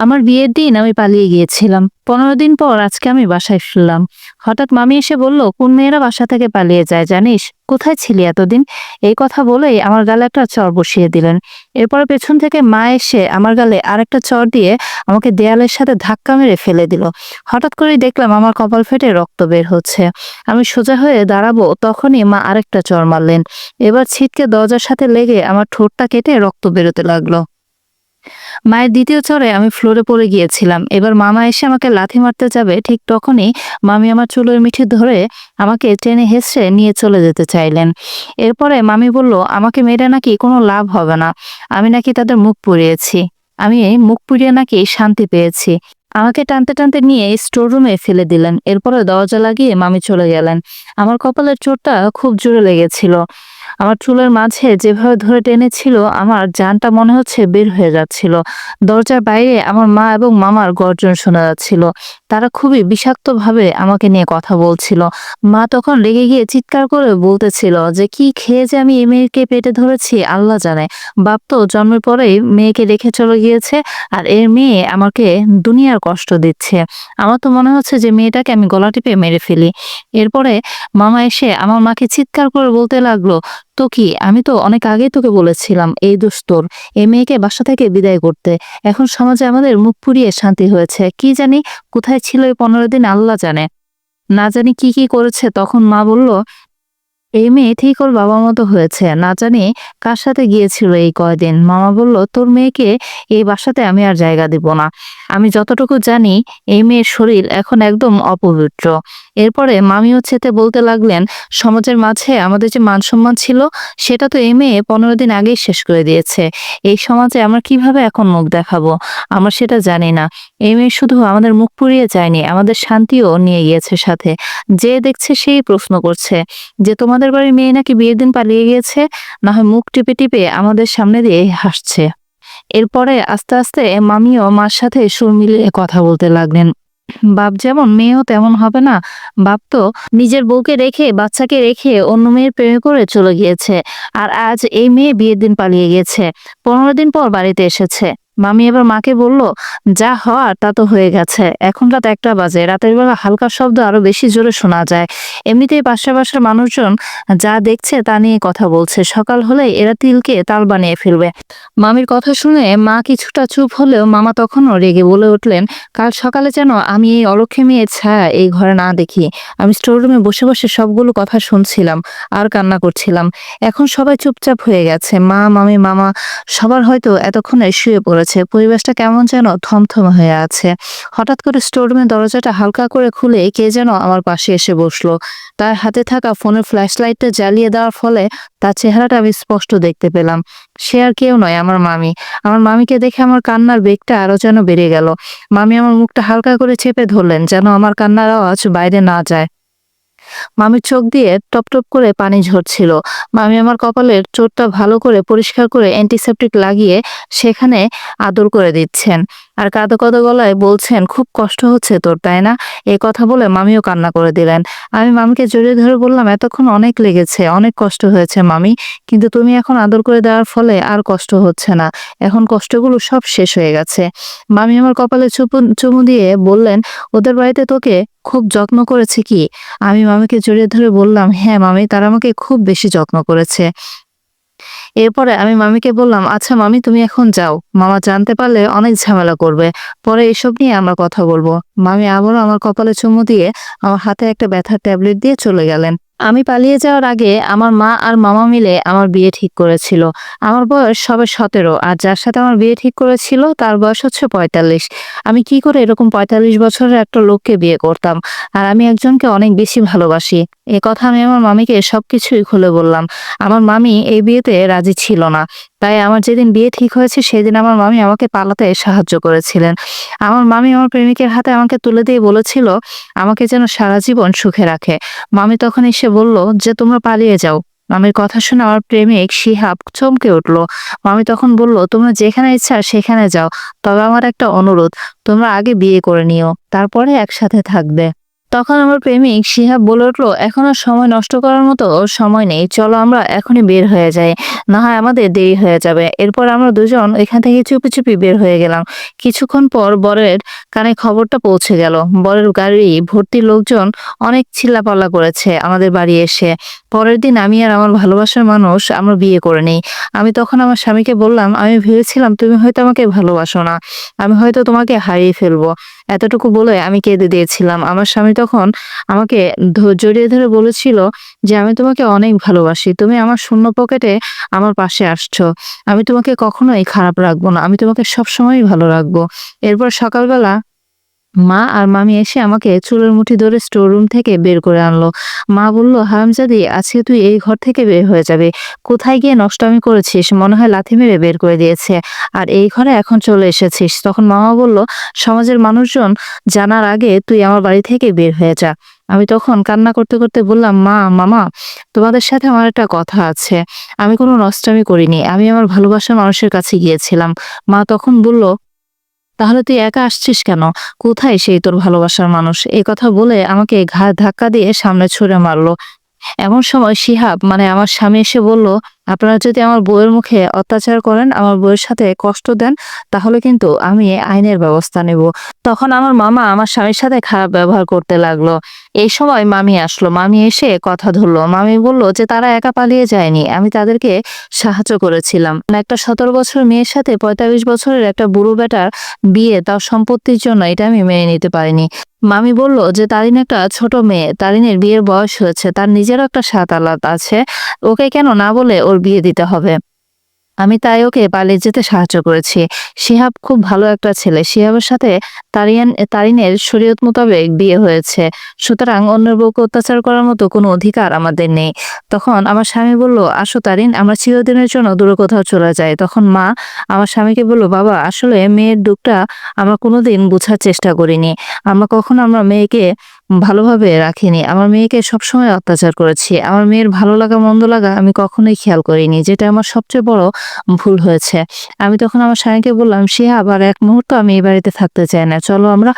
আমার বিয়ের দিন আমি পালিয়ে গিয়েছিলাম। পনেরো দিন পর আজকে আমি বাসায় ফিরলাম। হঠাৎ মামি এসে বলল, কোন মেয়েরা বাসা থেকে পালিয়ে যায় জানিস? কোথায় ছিলি এতদিন? এই কথা বলেই আমার গালে একটা চর বসিয়ে দিলেন। এরপর পেছন থেকে মা এসে আমার গালে আরেকটা চর দিয়ে আমাকে দেয়ালের সাথে ধাক্কা মেরে ফেলে দিল। হঠাৎ করেই দেখলাম আমার কপাল ফেটে রক্ত বের হচ্ছে। আমি সোজা হয়ে দাঁড়াবো তখনই মা আরেকটা চর মারলেন। এবার ছিটকে দরজার সাথে লেগে আমার ঠোঁটটা কেটে রক্ত বেরোতে লাগল। মায়ের দ্বিতীয় চরে আমি ফ্লোরে পড়ে গিয়েছিলাম। এবার মামা এসে আমাকে লাথি মারতে যাবে, ঠিক তখনই মামি আমার চুলের মিঠি ধরে আমাকে টেনে হেসে নিয়ে চলে যেতে চাইলেন। এরপরে মামি বলল, আমাকে মেরে নাকি কোনো লাভ হবে না। আমি নাকি তাদের মুখ পুড়িয়েছি। আমি মুখ পুড়িয়ে নাকি শান্তি পেয়েছি। আমাকে টানতে টানতে নিয়ে স্টোর রুমে ফেলে দিলেন। এরপরে দরজা লাগিয়ে মামি চলে গেলেন। আমার কপালের চোটটা খুব জোরে লেগেছিল। আমার চুলের মাঝে যেভাবে ধরে টেনেছিল, আমার জানটা মনে হচ্ছে বের হয়ে যাচ্ছিল। দরজার বাইরে আমার মা এবং মামার গর্জন শোনা যাচ্ছিল। তারা খুবই বিষাক্তভাবে আমাকে নিয়ে কথা বলছিল। মা তখন রেগে গিয়ে চিৎকার করে বলতেছিল যে, কি খেয়ে যে আমি এই মেয়েকে পেটে ধরেছি, আল্লাহ জানে। বাপ তো জন্মের পরেই মেয়েকে রেখে চলে গিয়েছে আর এর মেয়ে আমাকে দুনিয়ার কষ্ট দিচ্ছে। আমার তো মনে হচ্ছে যে মেয়েটাকে আমি গলা টিপে মেরে ফেলি। এরপরে মামা এসে আমার মাকে চিৎকার করে বলতে লাগল তো কি? আমি তো অনেক আগেই তোকে বলেছিলাম, এই দোষ তোর, এই মেয়েকে বাসা থেকে বিদায় করতে। এখন সমাজে আমাদের মুখ পুড়িয়ে শান্তি হয়েছে। কি জানি কোথায় ছিল এই পনেরো দিন আল্লাহ জানে। না জানি কি কি করেছে, তখন মা বলল, এই মেয়ে ঠিক ওর বাবার মতো হয়েছে। না জানি কার সাথে গিয়েছিল এই কয়দিন। মামা বলল, তোর মেয়েকে এই বাসাতে আমি আর জায়গা দিব না। আমি যতটুকু জানি, এই মেয়ের শরীর এখন একদম অপবিত্র। এরপরে মামিও ছেতে বলতে লাগলেন, সমাজের মাঝে আমাদের যে মান সম্মান ছিল, সেটা তো এই মেয়ে পনেরো দিন আগেই শেষ করে দিয়েছে। এই সমাজে আমরা কীভাবে এখন মুখ দেখাবো? আমরা সেটা জানি না। এই মেয়ে শুধু আমাদের মুখ পুড়িয়ে যায়নি, আমাদের শান্তিও নিয়ে গিয়েছে সাথে। যে দেখছে সেই প্রশ্ন করছে যে, তোমাদের বাড়ির মেয়ে নাকি বিয়ের দিন পালিয়ে গিয়েছে? না হয় মুখ টিপে টিপে আমাদের সামনে দিয়ে হাসছে। এরপরে আস্তে আস্তে মামিও মার সাথে সুর মিলিয়ে কথা বলতে লাগলেন। বাপ যেমন মেয়েও তেমন হবে না, বাপ তো নিজের বউকে রেখে বাচ্চাকে রেখে অন্য মেয়ের প্রেমে করে চলে গিয়েছে। আর আজ এই মেয়ে বিয়ের দিন পালিয়ে গেছে পনেরো দিন পর বাড়িতে এসেছে। মামি এবার মাকে বলল, যা হওয়ার তা তো হয়ে গেছে। এখন রাত একটা বাজে। রাতের বেলা হালকা শব্দ আরও বেশি জোরে শোনা যায়। এমনিতেই পাশের বাসার মানুষজন যা দেখছে তা নিয়ে কথা বলছে। সকাল হলে এরা তিলকে তাল বানিয়ে ফেলবে। মামির কথা শুনে মা কিছুটা চুপ হলেও মামা তখনও রেগে বলে উঠলেন, কাল সকালে যেন আমি এই অলক্ষে মেয়ে ছায়া এই ঘরে না দেখি। আমি স্টোররুমে বসে বসে সবগুলো কথা শুনছিলাম, আর কান্না করছিলাম। এখন সবাই চুপচাপ হয়ে গেছে। মা, মামি, মামা সবার হয়তো এতক্ষণে শুয়ে পড়েছে। পরিবেশটা কেমন যেন থমথম হয়ে আছে। হঠাৎ করে স্টোররুমের দরজাটা হালকা করে খুলে কে যেন আমার পাশে এসে বসল। তার হাতে থাকা ফোনের ফ্ল্যাশ লাইটটা জ্বালিয়ে দেওয়ার ফলে তার চেহারাটা আমি স্পষ্ট দেখতে পেলাম। সে আর কেউ নয়, আমার মামি। আমার মামিকে দেখে আমার কান্নার বেগটা আরও যেন বেড়ে গেল। মামি আমার মুখটা হালকা করে চেপে ধরলেন, যেন আমার কান্নার আওয়াজ বাইরে না যায়। মামির চোখ দিয়ে টপ টপ করে পানি ঝরছিল। মামি আমার কপালের চোটটা ভালো করে পরিষ্কার করে অ্যান্টিসেপটিক লাগিয়ে সেখানে আদর করে দিচ্ছেন। আর কাঁদো কাঁদো গলায় বলছেন, খুব কষ্ট হচ্ছে তোর, তাই না? এই কথা বলে মামিও কান্না করে দিলেন। আমি মামিকে জড়িয়ে ধরে বললাম, এতক্ষণ অনেক লেগেছে, অনেক কষ্ট হয়েছে মামি, কিন্তু তুমি এখন আদর করে দেওয়ার ফলে আর কষ্ট হচ্ছে না। এখন কষ্টগুলো সব শেষ হয়ে গেছে। মামি আমার কপালে চুপু, চুমু দিয়ে বললেন, ওদের বাড়িতে তোকে খুব যত্ন করেছে কি? আমি মামিকে জড়িয়ে ধরে বললাম হ্যাঁ মামি, তারা আমাকে খুব বেশি যত্ন করেছে। এরপরে আমি মামিকে বললাম আচ্ছা মামি, তুমি এখন যাও। মামা জানতে পারলে অনেক ঝামেলা করবে। পরে এসব নিয়ে আমরা কথা বলব। মামি আবারও আমার কপালে চুমু দিয়ে আমার হাতে একটা ব্যথার ট্যাবলেট দিয়ে চলে গেলেন। আমি পালিয়ে যাওয়ার আগে আমার মা আর মামা মিলে আমার বিয়ে ঠিক করেছিল। আমার বয়স সবে সতেরো আর যার সাথে আমার বিয়ে ঠিক করেছিল তার বয়স হচ্ছে পঁয়তাল্লিশ। আমি কি করে এরকম পঁয়তাল্লিশ বছরের একটা লোককে বিয়ে করতাম? আর আমি একজনকে অনেক বেশি ভালোবাসি। এ কথা আমি আমার মামিকে সবকিছুই খুলে বললাম। আমার মামি এই বিয়েতে রাজি ছিল না। তাই আমার যেদিন বিয়ে ঠিক হয়েছে, সেদিন আমার মামি আমাকে পালাতে সাহায্য করেছিলেন। আমার মামি আমার প্রেমিকের হাতে আমাকে তুলে দিয়ে বলেছিল, আমাকে যেন সারা জীবন সুখে রাখে। মামি তখন এসে বলল, যে তোমরা পালিয়ে যাও। মামির কথা শুনে আমার প্রেমিক শিহাব চমকে উঠল। মামি তখন বলল, তোমরা যেখানে ইচ্ছা সেখানে যাও, তবে আমার একটা অনুরোধ, তোমরা আগে বিয়ে করে নিও, তারপরে একসাথে থাকবে। তখন আমার প্রেমিক শিহাব বলে উঠল, এখন আর সময় নষ্ট করার মতো সময় নেই, চলো আমরা এখনই বের হয়ে যাই, না হয় আমাদের দেরি হয়ে যাবে। এরপর আমরা দুজন এখান থেকে চুপি চুপি বের হয়ে গেলাম। কিছুক্ষণ পর বরের কানে খবরটা পৌঁছে গেল। বরের গাড়ি ভর্তি লোকজন অনেক চিল্লাপাল্লা করেছে আমাদের বাড়ি এসে। পরের দিন আমি আর আমার ভালোবাসার মানুষ আমরা বিয়ে করে নিই। আমি তখন আমার স্বামীকে বললাম, আমি ভেবেছিলাম তুমি হয়তো আমাকে ভালোবাসো না। আমি হয়তো তোমাকে হারিয়ে ফেলব। এতটুকু বলে আমি কেঁদে দিয়েছিলাম। আমার স্বামী তখন আমাকে জড়িয়ে ধরে বলেছিল যে, আমি তোমাকে অনেক ভালোবাসি। তুমি আমার শূন্য পকেটে আমার পাশে আসছো। আমি তোমাকে কখনোই খারাপ রাখব না। আমি তোমাকে সবসময়ই ভালো রাখব। এরপর সকালবেলা মা আর মামি এসে আমাকে চুলের মুঠি ধরে স্টোর রুম থেকে বের করে আনলো। মা বলল, হারামজাদি, আজকে তুই এই ঘর থেকে বের হয়ে যাবে। কোথায় গিয়ে নষ্টমি করেছিস? মনে হয় লাথি মেরে বের করে দিয়েছে। আর এই ঘরে এখন চলে এসেছিস। তখন মামা বলল, সমাজের মানুষজন জানার আগে তুই আমার বাড়ি থেকে বের হয়ে যা। আমি তখন কান্না করতে করতে বললাম, মা, মামা, তোমাদের সাথে আমার একটা কথা আছে। আমি কোনো নষ্টামি করিনি। আমি আমার ভালোবাসার মানুষের কাছে গিয়েছিলাম। মা তখন বলল তাহলে তুই একা আসছিস কেন? কোথায় সেই তোর ভালোবাসার মানুষ? এই কথা বলে আমাকে ঘাড় ধাক্কা দিয়ে সামনে ছুঁড়ে মারলো। এমন সময় শিহাব মানে আমার স্বামী এসে বলল আপনারা যদি আমার বউয়ের মুখে অত্যাচার করেন, আমার বইয়ের সাথে কষ্ট দেন, তাহলে কিন্তু আমি আইনের ব্যবস্থা নেব। তখন আমার মামা আমার স্বামীর সাথে খারাপ ব্যবহার করতে লাগল। এই সময় মামি আসলো। মামি এসে কথা ধরলো। মামি বলল যে, তারা একা পালিয়ে যায়নি। আমি তাদেরকে সাহায্য করেছিলাম। একটা সতেরো বছর মেয়ের সাথে পঁয়তাল্লিশ বছরের একটা বুড়ো বেটার বিয়ে, তার সম্পত্তির জন্য এটা আমি মেনে নিতে পারিনি। মামি বলল যে, তারিন একটা ছোট মেয়ে। তারিনের বিয়ের বয়স হয়েছে। তার নিজেরও একটা সাত আলাদ আছে। ওকে কেন না বলে ওর বিয়ে দিতে হবে। আমি তাই ওকে পালিয়ে যেতে সাহায্য করেছি। শিহাব খুব ভালো একটা ছেলে। শিহাবের সাথে তারিয়ান, তারিনের শরীয়ত মোতাবেক বিয়ে হয়েছে। সুতরাং অন্যের বউকে অত্যাচার করার মতো কোনো অধিকার আমাদের নেই। তখন আমার স্বামী বলল, আসো তারিন, আমরা চিরদিনের জন্য দূরে কোথাও চলে যাই। তখন মা আমার স্বামীকে বলল, বাবা, আসলে মেয়ের দুঃখটা আমরা কোনোদিন বোঝার চেষ্টা করিনি। আমরা কখনো আমরা মেয়েকে ভালোভাবে রাখিনি। আমার মেয়েকে সবসময় অত্যাচার করেছি। আমার মেয়ের ভালো লাগা, মন্দ লাগা আমি কখনোই খেয়াল করিনি, যেটা আমার সবচেয়ে বড় ভুল হয়েছে। আমি তখন আমার স্বামীকে বললাম সে আবার এক মুহূর্ত আমি এই বাড়িতে থাকতে চাই না। চলো আমরা